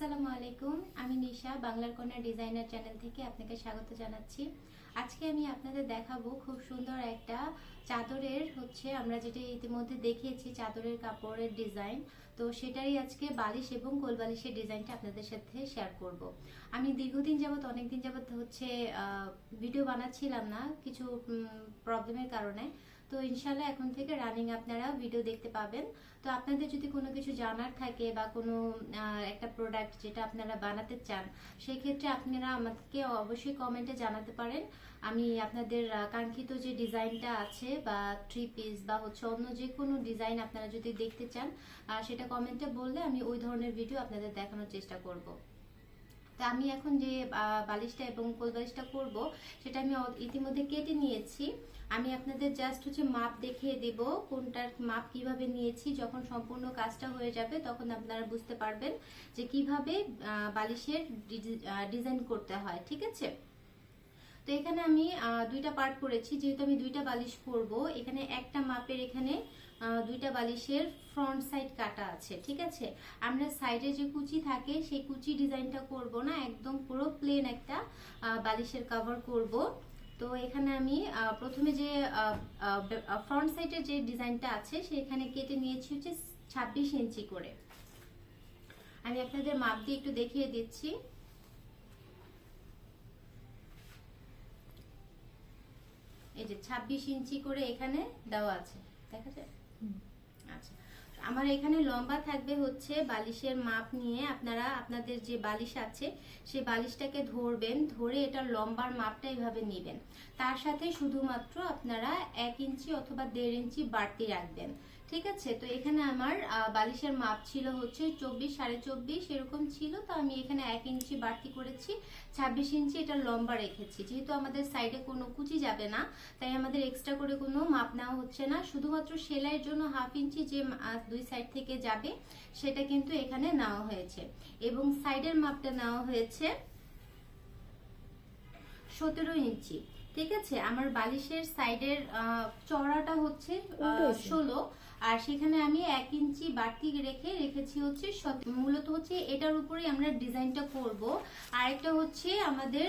আসসালামু আলাইকুম, আমি নিশা, বাংলার কন্যা ডিজাইনার চ্যানেল থেকে আপনাকে স্বাগত জানাচ্ছি। আজকে আমি আপনাদের দেখাবো খুব সুন্দর একটা চাদরের হচ্ছে, আমরা যেটা ইতিমধ্যে দেখিয়েছি চাদরের কাপড়ের ডিজাইন। তো সেটারই আজকে বালিশ এবং কোল বালিশের ডিজাইনটা আপনাদের সাথে শেয়ার করব। আমি দীর্ঘদিন যাবত অনেকদিন যাবত হচ্ছে ভিডিও বানাচ্ছিলাম না, কিছু প্রবলেমের কারণে। তো ইনশাল্লাহ এখন থেকে রানিং আপনারা ভিডিও দেখতে পাবেন। তো আপনাদের যদি কোনো কিছু জানার থাকে বা কোনো একটা প্রোডাক্ট যেটা আপনারা বানাতে চান সেই ক্ষেত্রে আপনারা আমাকে অবশ্যই কমেন্টে জানাতে পারেন। আমি আপনাদের কাঙ্ক্ষিত যে ডিজাইনটা আছে বা থ্রি পিস বা হচ্ছে অন্য যে কোনো ডিজাইন আপনারা যদি দেখতে চান সেটা কমেন্টে বললে আমি ওই ধরনের ভিডিও আপনাদের দেখানোর চেষ্টা করব। তা আমি এখন যে বালিশটা এবং কোল বালিশটা করব, সেটা আমি ইতিমধ্যে কেটে নিয়েছি। আমি আপনাদের জাস্ট হচ্ছে মাপ দেখিয়ে দেব, কোনটার মাপ কীভাবে নিয়েছি, যখন সম্পূর্ণ কাজটা হয়ে যাবে, তখন আপনারা বুঝতে পারবেন যে কীভাবে বালিশের ডিজাইন করতে হয়, ঠিক আছে? তো এখানে আমি দুইটা পার্ট করেছি, যেহেতু আমি দুইটা বালিশ করব, এখানে একটা মাপের এখানে দুইটা বালিশের ফ্রন্ট সাইড কাটা আছে, ঠিক আছে? আমরা সাইডে যে কুচি থাকে, সেই কুচি ডিজাইনটা করব না, একদম পুরো প্লেন একটা বালিশের কভার করব। তো এখানে আমি প্রথমে যে ফ্রন্ট সাইডের যে ডিজাইনটা আছে, সেখানে কেটে নিয়েছি হচ্ছে ছাব্বিশ ইঞ্চি করে। আমি আপনাদের মাপ দিয়ে একটু দেখিয়ে দিচ্ছি। এই যে ছাব্বিশ ইঞ্চি করে এখানে দেওয়া আছে, দেখা যায়? আচ্ছা। আমার এখানে লম্বা থাকবে হচ্ছে বালিশের মাপ নিয়ে আপনারা আপনাদের যে বালিশ আছে, সেই বালিশটাকে ধরবেন, ধরে এটা লম্বার মাপটা এভাবে নেবেন। তার সাথে শুধুমাত্র আপনারা এক ইঞ্চি অথবা দেড় ইঞ্চি বাড়তি রাখবেন। ঠিক আছে? তো এখানে আমার বালিশের মাপ ছিল হচ্ছে চব্বিশ সাড়ে চব্বিশ এরকম ছিল। তো আমি এখানে এক ইঞ্চি বাড়তি করেছি ছাব্বিশ ইঞ্চি এটা লম্বা রেখেছি। যেহেতু আমাদের সাইডে কোনো কুচি যাবে না তাই আমাদের এক্সট্রা করে কোনো মাপ নেওয়া হচ্ছে না। শুধুমাত্র সেলাইয়ের জন্য হাফ ইঞ্চি যে দুই সাইড থেকে যাবে সেটা কিন্তু এখানে নেওয়া হয়েছে। এবং সাইডের মাপটা নেওয়া হয়েছে সতেরো ইঞ্চি। ঠিক আছে? আমার বালিশের সাইডের আহ, চওড়াটা হচ্ছে ষোলো। আর সেখানে আমি এক ইঞ্চি বাড়তি রেখে রেখেছি হচ্ছে মূলত হচ্ছে এটার উপরেই আমরা ডিজাইনটা করব। আরেকটা হচ্ছে আমাদের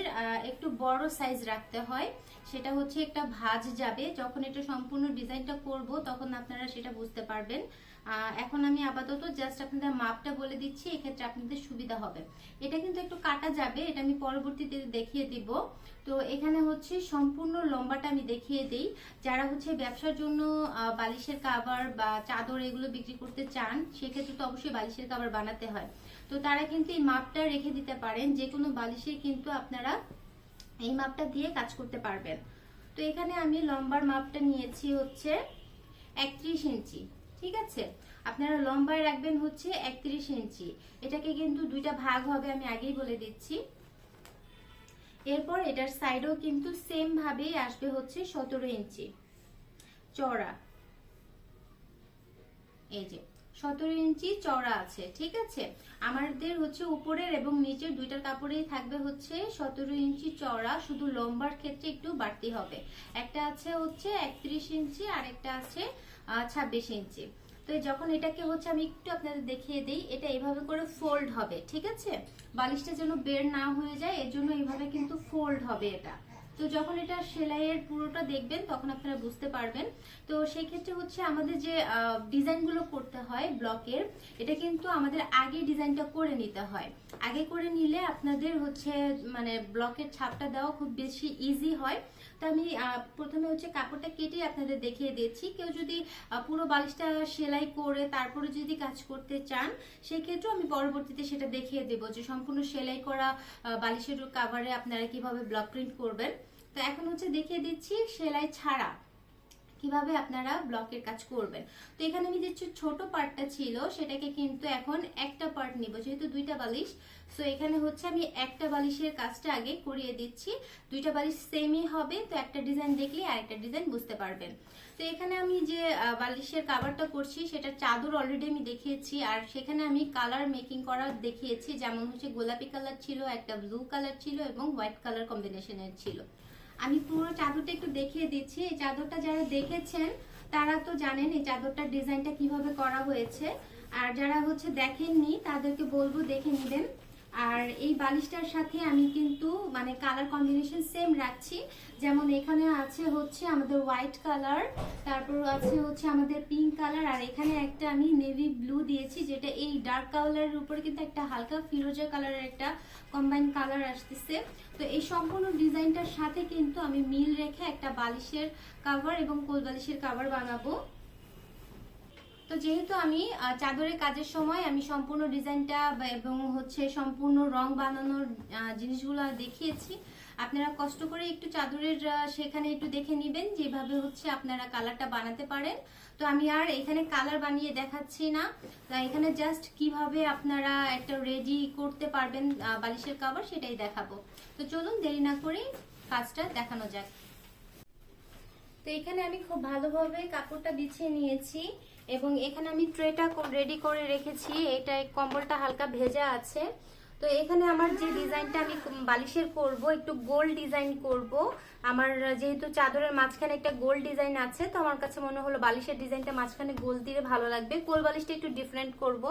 একটু বড় সাইজ রাখতে হয়। সেটা হচ্ছে একটা ভাজ যাবে। যখন এটা সম্পূর্ণ ডিজাইনটা করব, তখন আপনারা সেটা বুঝতে পারবেন। এখন আমি আপাতত জাস্ট আপনাদের মাপটা বলে দিচ্ছি, এক্ষেত্রে আপনাদের সুবিধা হবে। এটা কিন্তু একটু কাটা যাবে, এটা আমি পরবর্তীতে দেখিয়ে দিব। তো এখানে হচ্ছে সম্পূর্ণ লম্বাটা আমি দেখিয়ে দেই। যারা হচ্ছে ব্যবসার জন্য বালিশের কাভার বা চাদর এগুলো বিক্রি করতে চান, সেক্ষেত্রে তো অবশ্যই বালিশের কাভার বানাতে হয়। তো তারা কিন্তু এই মাপটা রেখে দিতে পারেন যে কোনো বালিশে কিন্তু আপনারা এই মাপটা দিয়ে কাজ করতে পারবেন। তো এখানে আমি লম্বার মাপটা নিয়েছি হচ্ছে একত্রিশ ইঞ্চি। ঠিক আছে? আপনারা লম্বায় রাখবেন হচ্ছে একত্রিশ ইঞ্চি। এটাকে কিন্তু দুইটা ভাগ হবে, আমি আগেই বলে দিচ্ছি। এরপর এটার সাইডও কিন্তু সেম ভাবেই আসবে হচ্ছে সতেরো ইঞ্চি। চড়া এই যে সতেরো ইঞ্চি চওড়া আছে, ঠিক আছে? আমাদের হচ্ছে উপরের এবং নিচের দুইটার কাপড়েই থাকবে হচ্ছে সতেরো ইঞ্চি চওড়া, শুধু লম্বার ক্ষেত্রে একটু বাড়তি হবে। একটা আছে হচ্ছে একত্রিশ ইঞ্চি, আর একটা আছে ছাব্বিশ ইঞ্চি। তো যখন এটাকে হচ্ছে আমি একটু আপনাদের দেখিয়ে দিই, এটা এভাবে করে ফোল্ড হবে, ঠিক আছে? বালিশটা যেন বের না হয়ে যায়, এর জন্য এইভাবে কিন্তু ফোল্ড হবে এটা। তো যখন এটা সেলাইয়ের পুরোটা দেখবেন, তখন আপনারা বুঝতে পারবেন। তো সেই ক্ষেত্রে হচ্ছে আমাদের যে ডিজাইনগুলো করতে হয় ব্লকের, এটা কিন্তু আমাদের আগে ডিজাইনটা করে নিতে হয়। আগে করে নিলে আপনাদের হচ্ছে মানে ব্লকের ছাপটা দেওয়া খুব বেশি ইজি হয়। তো আমি প্রথমে হচ্ছে কাপড়টা কেটে আপনাদের দেখিয়ে দিচ্ছি। কেউ যদি পুরো বালিশটা সেলাই করে তারপরে যদি কাজ করতে চান, সেই ক্ষেত্রেও আমি পরবর্তীতে সেটা দেখিয়ে দেবো যে সম্পূর্ণ সেলাই করা বালিশের কাভারে আপনারা কীভাবে ব্লক প্রিন্ট করবেন। তো এখন হচ্ছে দেখিয়ে দিচ্ছি সেলাই ছাড়া কীভাবে আপনারা ব্লকের কাজ করবেন। তো এখানে আমি যে ছোট পার্টটা ছিল, সেটাকে কিন্তু এখন একটা পার্ট নিব, যেহেতু দুইটা বালিশ। সো এখানে হচ্ছে আমি একটা বালিশের কাজটা আগে করিয়ে দিচ্ছি। দুইটা বালিশ সেমই হবে, তো একটা ডিজাইন দেখলে আরেকটা ডিজাইন বুঝতে পারবেন। তো এখানে আমি যে বালিশের কাভারটা করছি, সেটা চাদর অলরেডি আমি দেখিয়েছি, আর সেখানে আমি কালার মেকিং করা দেখিয়েছি। যেমন হচ্ছে গোলাপি কালার ছিল, একটা ব্লু কালার ছিল, এবং হোয়াইট কালার কম্বিনেশনের ছিল। আমি পুরো চাদরটা একটু দেখিয়ে দিচ্ছি। এই চাদরটা যারা দেখেছেন, তারা তো জানেন এই চাদরটার ডিজাইনটা কীভাবে করা হয়েছে। আর যারা হচ্ছে দেখেননি, তাদেরকে বলব দেখে নেবেন। আর এই বালিশটার সাথে আমি কিন্তু মানে কালার কম্বিনেশন সেম রাখছি। যেমন এখানে আছে হচ্ছে আমাদের হোয়াইট কালার তারপর আছে হচ্ছে আমাদের পিঙ্ক কালার আর এখানে একটা আমি নেভি ব্লু দিয়েছি, যেটা এই ডার্ক কালারের উপরে কিন্তু একটা হালকা ফিরোজা কালারের একটা কম্বাইন কালার আসতেছে। তো এই সম্পূর্ণ ডিজাইনটার সাথে কিন্তু আমি মিল রেখে একটা বালিশের কাভার এবং কোল বালিশের কাভার বানাবো। তো যেহেতু আমি চাদরের কাজের সময় আমি সম্পূর্ণ ডিজাইনটা এবং হচ্ছে সম্পূর্ণ রং বানানোর জিনিসগুলো দেখিয়েছি, আপনারা কষ্ট করে একটু চাদরের সেখানে একটু দেখে নেবেন যেভাবে হচ্ছে আপনারা কালারটা বানাতে পারেন। তো আমি আর এখানে কালার বানিয়ে দেখাচ্ছি না। এখানে জাস্ট কীভাবে আপনারা একটা রেডি করতে পারবেন বালিশের কাভার সেটাই দেখাবো। তো চলুন দেরি না করে কাজটা দেখানো যাক। তো এখানে আমি খুব ভালোভাবে কাপড়টা বিছিয়ে নিয়েছি এবং এখানে আমি ট্রেটা রেডি করে রেখেছি। এটা কম্বলটা হালকা ভেজা আছে। তো এখানে আমার যে ডিজাইনটা আমি বালিশের করব, একটু গোল ডিজাইন করব। আমার যেহেতু চাদরের মাঝখানে একটা গোল ডিজাইন আছে, তো আমার কাছে মনে হলো বালিশের ডিজাইনটা মাঝখানে গোল দিলে ভালো লাগবে। গোল বালিশটা একটু ডিফারেন্ট করব।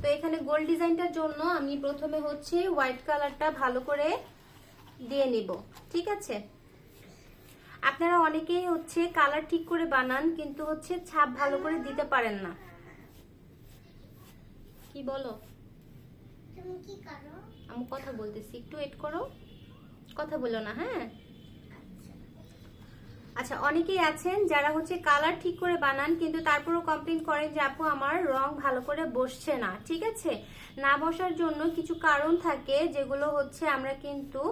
তো এখানে গোল ডিজাইনটার জন্য আমি প্রথমে হচ্ছে হোয়াইট কালারটা ভালো করে দিয়ে নিব। ঠিক আছে? আপনারা অনেকেই হচ্ছে কালার ঠিক করে বানান কিন্তু হচ্ছে ছাপ ভালো করে দিতে পারেন না। কি বলো? আমি কথা বলতেছি একটু ওয়েট করো। কথা বলো না হ্যাঁ? আচ্ছা অনেকেই আছেন যারা হচ্ছে কালার ঠিক করে বানান, কিন্তু তারপরও কমপ্লেন করেন যে, আপু, আমার রং ভালো করে বসছে না। ঠিক আছে? না বসার জন্য কিছু কারণ থাকে যেগুলো হচ্ছে আমরা কিন্তু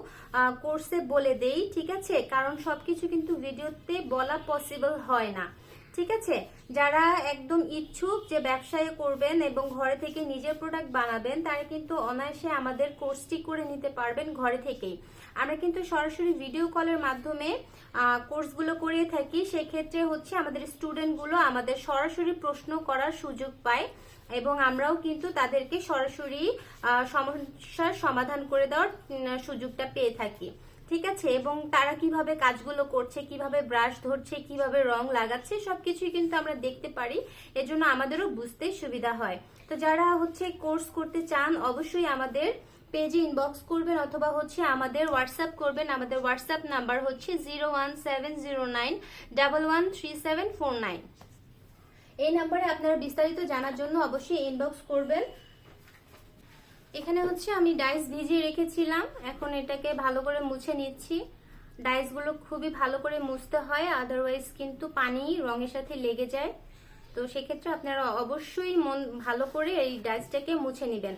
কোর্সে বলে দেই, ঠিক আছে? কারণ সবকিছু কিন্তু ভিডিওতে বলা পসিবল হয় না। ঠিক আছে? যারা একদম ইচ্ছুক যে ব্যবসায় করবেন এবং ঘরে থেকে নিজের প্রোডাক্ট বানাবেন, তারা কিন্তু অনায়াসে আমাদের কোর্সটি করে নিতে পারবেন ঘরে থেকেই। আমরা কিন্তু সরাসরি ভিডিও কলের মাধ্যমে কোর্সগুলো করিয়ে থাকি। সেক্ষেত্রে হচ্ছে আমাদের স্টুডেন্টগুলো আমাদের সরাসরি প্রশ্ন করার সুযোগ পায় এবং আমরাও কিন্তু তাদেরকে সরাসরি সমস্যার সমাধান করে দেওয়ার সুযোগটা পেয়ে থাকি। ঠিক আছে? এবং তারা কীভাবে কাজগুলো করছে, কীভাবে ব্রাশ ধরছে, কীভাবে রং লাগাচ্ছে, সবকিছুই কিন্তু আমরা দেখতে পারি। এজন্য আমাদেরও বুঝতে সুবিধা হয়। তো যারা হচ্ছে কোর্স করতে চান, অবশ্যই আমাদের পেজে ইনবক্স করবেন অথবা হচ্ছে আমাদের হোয়াটসঅ্যাপ করবেন। আমাদের হোয়াটসঅ্যাপ নাম্বার হচ্ছে zero one seven zero nine double one three seven four nine এই নাম্বারে আপনারা বিস্তারিত জানার জন্য অবশ্যই ইনবক্স করবেন। এখানে হচ্ছে আমি ডাইস ভিজিয়ে রেখেছিলাম। এখন এটাকে ভালো করে মুছে নিচ্ছি। ডাইসগুলো খুবই ভালো করে মুছতে হয় আদারওয়াইজ কিন্তু পানি রঙের সাথে লেগে যায়। তো সেক্ষেত্রে আপনারা অবশ্যই মন ভালো করে এই ডাইসটাকে মুছে নেবেন।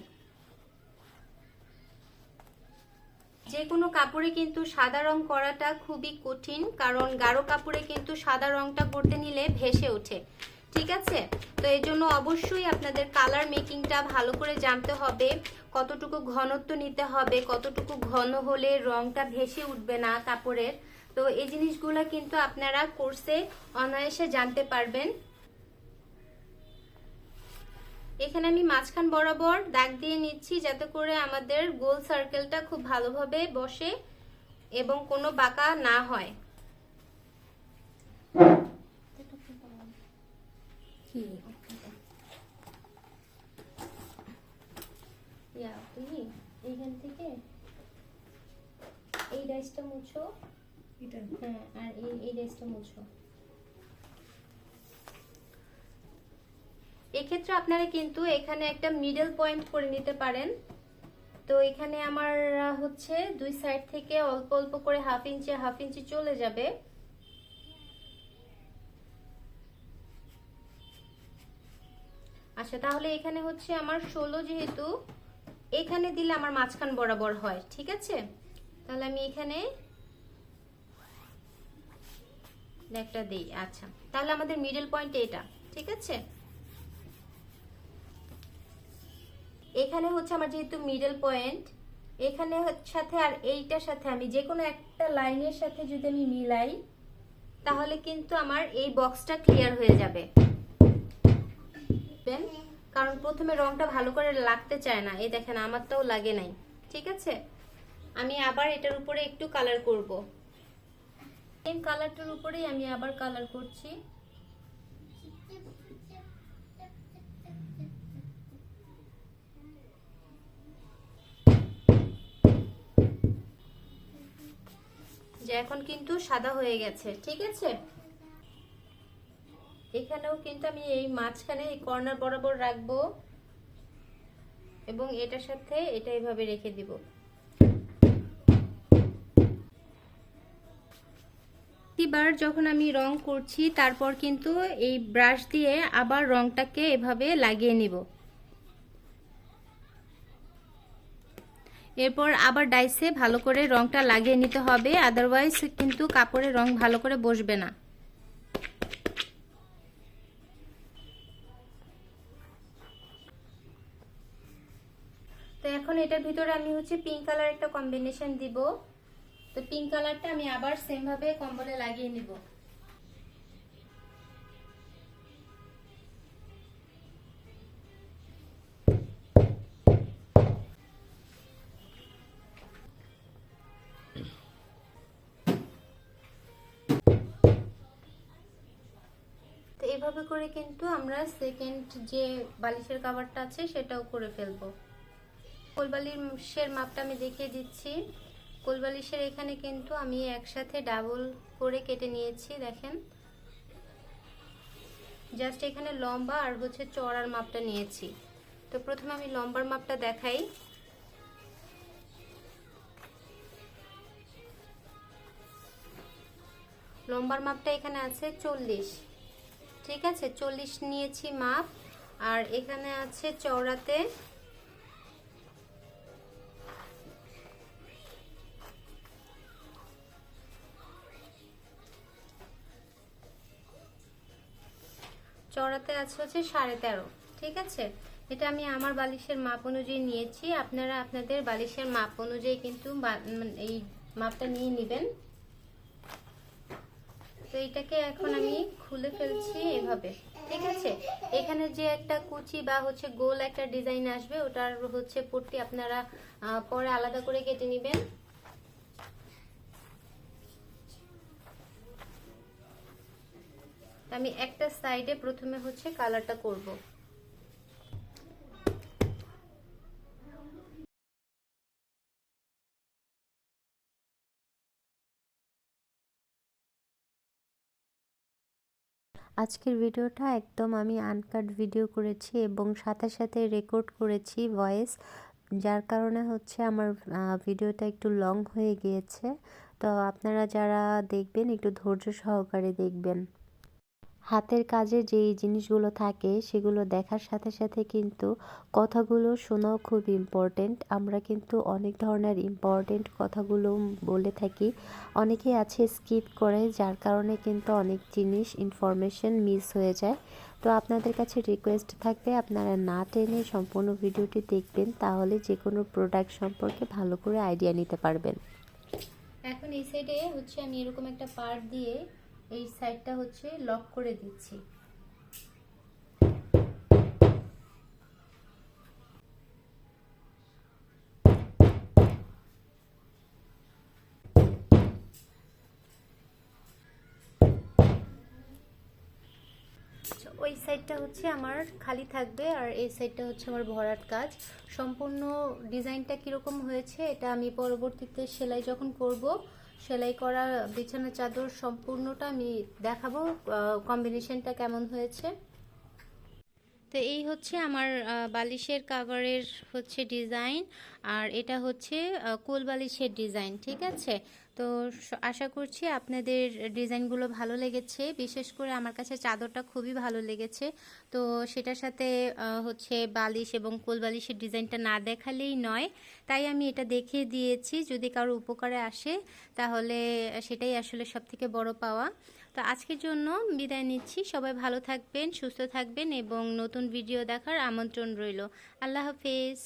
যে কোনো কাপড়ে কিন্তু সাদা রং করাটা খুবই কঠিন, কারণ গাঢ় কাপড়ে কিন্তু সাদা রংটা করতে নিলে ভেসে ওঠে। ঠিক আছে? তো এই জন্য অবশ্যই আপনাদের কালার মেকিংটা ভালো করে জানতে হবে, কতটুকু ঘনত্ব নিতে হবে, কতটুকু ঘন হলে রংটা ভেসে উঠবে না কাপড়ের। তো এই জিনিসগুলো কিন্তু আপনারা কোর্সে অনায়াসে জানতে পারবেন। এখানে আমি মাঝখান বরাবর দাগ দিয়ে নিচ্ছি যাতে করে আমাদের গোল সার্কেলটা খুব ভালোভাবে বসে এবং কোনো বাঁকা না হয়। এইখান থেকে এই ডাইসটা মুছো। হ্যাঁ আর এই এই ডাইসটা মুছো। এক্ষেত্রে আপনারা কিন্তু এখানে একটা মিডল পয়েন্ট করে নিতে পারেন। তো এখানে আমার হচ্ছে দুই সাইড থেকে অল্প অল্প করে হাফ ইঞ্চি হাফ ইঞ্চি চলে যাবে। আচ্ছা তাহলে এখানে হচ্ছে আমার ষোলো যেহেতু, এখানে দিলে আমার মাঝখান বরাবর হয়, ঠিক আছে? তাহলে আমি এখানে একটা দিই আচ্ছা। তাহলে আমাদের মিডল পয়েন্ট এটা ঠিক আছে? এখানে হচ্ছে আমার যেহেতু মিডল পয়েন্ট এখানে সাথে আর এইটার সাথে আমি যে কোনো একটা লাইনের সাথে যদি আমি মিলাই, তাহলে কিন্তু আমার এই বক্সটা ক্লিয়ার হয়ে যাবে। কারণ প্রথমে রংটা ভালো করে লাগতে চায় না। এই দেখেন, আমারটাও লাগে নাই। ঠিক আছে? আমি আবার এটার উপরে একটু কালার করব। সেম কালারটার উপরেই আমি আবার কালার করছি। যে এখন কিন্তু সাদা হয়ে গেছে, ঠিক আছে? এখানেও কিন্তু আমি এই মাঝখানে এই কর্নার বরাবর রাখব এবং এটার সাথে এটা এইভাবে রেখে দিব। এবার যখন আমি রং করছি, তারপর কিন্তু এই ব্রাশ দিয়ে আবার রংটাকে এভাবে লাগিয়ে নিব। এরপর আবার ডাইসে ভালো করে রংটা লাগিয়ে নিতে হবে আদারওয়াইজ কিন্তু কাপড়ে রং ভালো করে বসবে না। তো এখন এটার ভিতরে আমি হচ্ছে পিঙ্ক কালার একটা কম্বিনেশন দিব। তো পিঙ্ক কালারটা আমি আবার সেম ভাবে কম্বলে লাগিয়ে নিব। এভাবে করে কিন্তু আমরা সেকেন্ড যে বালিশের কাভারটা আছে সেটাও করে ফেলব। কোলবালিশের মাপটা আমি দেখিয়ে দিচ্ছি। কোলবালিশের এখানে কিন্তু আমি একসাথে ডাবল করে কেটে নিয়েছি, দেখেন। জাস্ট এখানে লম্বা আর হচ্ছে চড়ার মাপটা নিয়েছি। তো প্রথমে আমি লম্বার মাপটা দেখাই। লম্বার মাপটা এখানে আছে চল্লিশ। ঠিক আছে, চল্লিশ নিয়েছি মাপ। আর এখানে আছে চওড়াতে চড়াতে আছে হচ্ছে সাড়ে তেরো, ঠিক আছে? এটা আমি আমার বালিশের মাপ অনুযায়ী নিয়েছি। আপনারা আপনাদের বালিশের মাপ অনুযায়ী কিন্তু এই মাপটা নিয়ে নেবেন। তো এটাকে এখন আমি খুলে ফেলছি এভাবে, ঠিক আছে? এখানে যে একটা কুচি বা হচ্ছে গোল একটা ডিজাইন আসবে, ওটার হচ্ছে পট্টি আপনারা পরে আলাদা করে কেটে নেবেন। আমি একটা সাইডে প্রথমে হচ্ছে কালারটা করব। আজকের ভিডিওটা একদম আমি আনকাট ভিডিও করেছি এবং সাথে সাথে রেকর্ড করেছি ভয়েস যার কারণে হচ্ছে আমার ভিডিওটা একটু লং হয়ে গিয়েছে। তো আপনারা যারা দেখবেন, একটু ধৈর্য সহকারে দেখবেন। হাতের কাজে যেই জিনিসগুলো থাকে সেগুলো দেখার সাথে সাথে কিন্তু কথাগুলো শোনাও খুব ইম্পর্টেন্ট আমরা কিন্তু অনেক ধরনের ইম্পর্টেন্ট কথাগুলো বলে থাকি। অনেকেই আছে স্কিপ করে, যার কারণে কিন্তু অনেক জিনিস ইনফরমেশন মিস হয়ে যায়। তো আপনাদের কাছে রিকোয়েস্ট থাকবে, আপনারা না টেনে সম্পূর্ণ ভিডিওটি দেখবেন, তাহলে যে কোনো প্রোডাক্ট সম্পর্কে ভালো করে আইডিয়া নিতে পারবেন। এখন এই সাইডে হচ্ছে আমি এরকম একটা পার্ট দিয়ে এই সাইডটা হচ্ছে লক করে দিচ্ছি। আচ্ছা, ওই সাইডটা হচ্ছে আমার খালি থাকবে আর এই সাইডটা হচ্ছে আমার ভরাট কাজ। সম্পূর্ণ ডিজাইনটা কীরকম হয়েছে এটা আমি পরবর্তীতে সেলাই যখন করব সেলাই করা বিছানা চাদর সম্পূর্ণটা আমি দেখাবো কম্বিনেশনটা কেমন হয়েছে। তো এই হচ্ছে আমার বালিশের কাভারের হচ্ছে ডিজাইন আর এটা হচ্ছে কোল বালিশের ডিজাইন ঠিক আছে? তো আশা করছি আপনাদের ডিজাইনগুলো ভালো লেগেছে। বিশেষ করে আমার কাছে চাদরটা খুবই ভালো লেগেছে। তো সেটার সাথে হচ্ছে বালিশ এবং কোল বালিশের ডিজাইনটা না দেখালেই নয়। তাই আমি এটা দেখিয়ে দিয়েছি। যদি কারও উপকারে আসে, তাহলে সেটাই আসলে সব থেকে বড় পাওয়া। তো আজকের জন্য বিদায় নিচ্ছি। সবাই ভালো থাকবেন, সুস্থ থাকবেন এবং নতুন ভিডিও দেখার আমন্ত্রণ রইল। আল্লাহ হাফেজ।